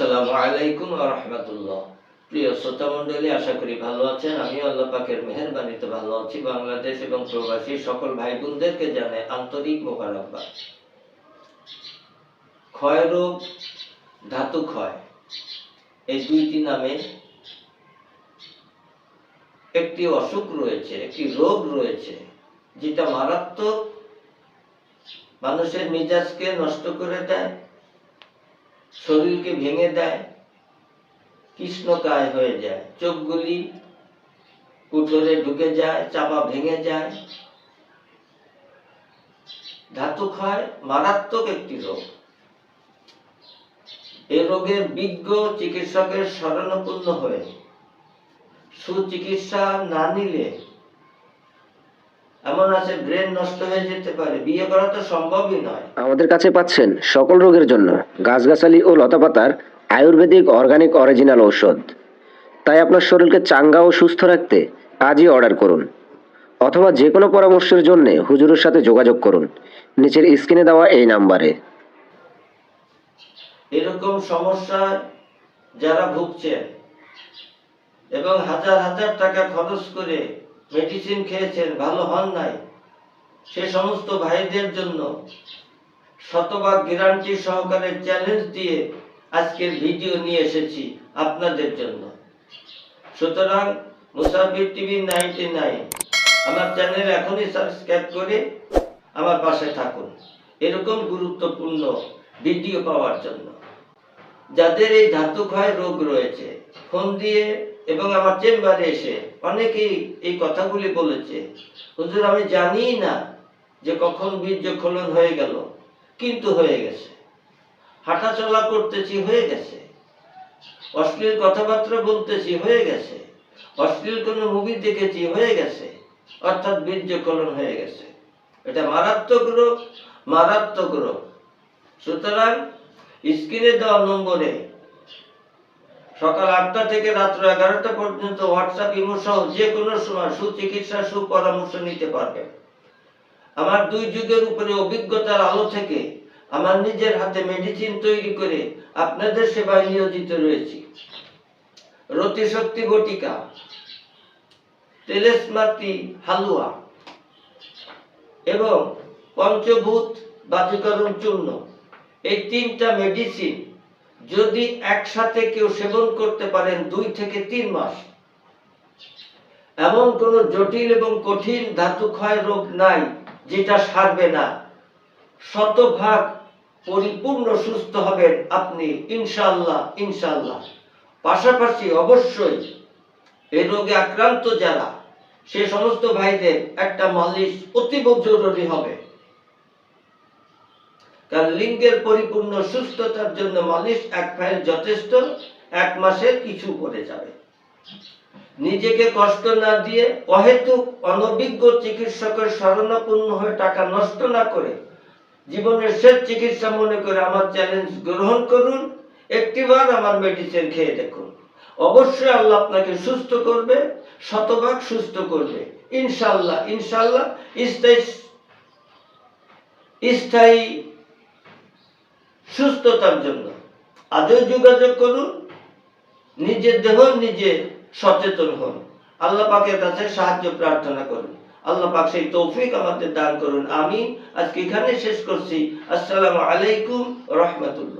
আসসালামু আলাইকুম রহমতুল্লাহ। প্রিয় শ্রোতা আশা করি ভালো আছেন। আমি আল্লাহ পাকের মেহরবানিতে ভালো আছি। বাংলাদেশ এবং প্রবাসী সকল ভাই বোনদেরকে জানাই আন্তরিক মোবারকবাদ। ক্ষয় রোগ, ধাতু ক্ষয়, এই দুইটি নামে একটি অসুখ রয়েছে, একটি রোগ রয়েছে, যেটা মারাত্মক মানুষের মেজাজকে নষ্ট করে দেয় শরীরকে ভেঙে দেয়, কৃষ্ণকায় হয়ে যায়। চোখগুলি কুঠোরে ঢুকে যায়, চাপা ভেঙে যায়। ধাতু ক্ষয় মারাত্মক একটি রোগ। এ রোগের বিজ্ঞ চিকিৎসকের শরণাপন্ন হয়ে সুচিকিৎসা না নিলে এমন আছে ব্রেন নষ্ট হয়ে যেতে পারে। বিয়ে করা তো সম্ভবই নয়। আমাদের কাছে পাচ্ছেন সকল রোগের জন্য গাছগাছালি ও লতাপাতার আয়ুর্বেদিক অর্গানিক অরিজিনাল ঔষধ। তাই আপনার শরীরকে চাঙ্গা ও সুস্থ রাখতে আজই অর্ডার করুন। অথবা যে কোনো পরামর্শের জন্য হুজুরের সাথে যোগাযোগ করুন। নিচের স্ক্রিনে দেওয়া এই নাম্বারে। এরকম সমস্যায় যারা ভুগছেন এবং হাজার হাজার টাকা খরচ করে মেডিসিন খেয়েছেন, ভালো হন নাই। সে সমস্ত ভাইদের জন্য শতভাগ গ্যারান্টি সহকারে চ্যালেঞ্জ দিয়ে আজকের ভিডিও নিয়ে এসেছি আপনাদের জন্য। সুতরাং মুসাফির টিভি নাইনটি নাইন, আমার চ্যানেল এখনই সাবস্ক্রাইব করে আমার পাশে থাকুন। এরকম গুরুত্বপূর্ণ ভিডিও পাওয়ার জন্য। যাদের এই ধাতু ক্ষয় রোগ রয়েছে, ফোন দিয়ে এবং আমার চেম্বারে এসে অনেকেই এই কথাগুলি বলেছে। হুজুর, আমি জানি না যে কখন বীর্য বীর্যক্ষলন হয়ে গেল, কিন্তু হয়ে গেছে। হাঁটাচলা করতেছি, হয়ে গেছে। অশ্লীল কথাবার্তা বলতেছি, হয়ে গেছে। অশ্লীল কোনো মুভি দেখেছি, হয়ে গেছে। অর্থাৎ বীর্যকলন হয়ে গেছে। এটা মারাত্মক রোগ মারাত্মক রোগ। সুতরাং স্ক্রিনে দেওয়া নম্বরে সকাল আটটা থেকে রাত্র এগারোটা পর্যন্ত হোয়াটসঅ্যাপ ইমো সহ যে কোনো সময় সুচিকিৎসা, সুপরামর্শ নিতে পারবেন আমার দুই যুগের উপরে অভিজ্ঞতার আলো থেকে আমার নিজের হাতে মেডিসিন তৈরি করে আপনাদের সেবায় নিয়োজিত রয়েছি। রতিশক্তি বটিকা তেলেসমাতি হালুয়া এবং পঞ্চভূত বাতিকরণ চূর্ণ। এই তিনটা মেডিসিন যদি একসাথে কেউ সেবন করতে পারেন দুই থেকে তিন মাস, এমন কোন জটিল এবং কঠিন ধাতু ক্ষয় রোগ নাই যেটা সারবে না। শতভাগ পরিপূর্ণ সুস্থ হবেন আপনি ইনশাল্লাহ ইনশাল্লাহ পাশাপাশি অবশ্যই এই রোগে আক্রান্ত যারা, সে সমস্ত ভাইদের একটা মালিশ অতীব জরুরি হবে। কারণ লিঙ্গের পরিপূর্ণ সুস্থতার জন্য মালিশ এক ফাইল যথেষ্ট, এক মাসের কিছু পড়ে যাবে। নিজেকে কষ্ট না দিয়ে অহেতুক অনভিজ্ঞ চিকিৎসকের শরণাপন্ন হয়ে টাকা নষ্ট না করে জীবনের শেষ চিকিৎসা মনে করে আমার চ্যালেঞ্জ গ্রহণ করুন, একটিবার আমার মেডিসিন খেয়ে দেখুন। অবশ্যই আল্লাহ আপনাকে সুস্থ করবে, শতভাগ সুস্থ করবে। ইনশাল্লাহ ইনশাল্লাহ স্থায়ী স্থায়ী সুস্থতার জন্য। আজও যোগাযোগ করুন, নিজের দেহ নিজে সচেতন হন। আল্লাহ পাকের কাছে সাহায্য প্রার্থনা করুন। আল্লাহ পাক সেই তৌফিক আমাদের দান করুন। আমি আজকে এখানে শেষ করছি। আসসালামু আলাইকুম রহমতুল্লাহ।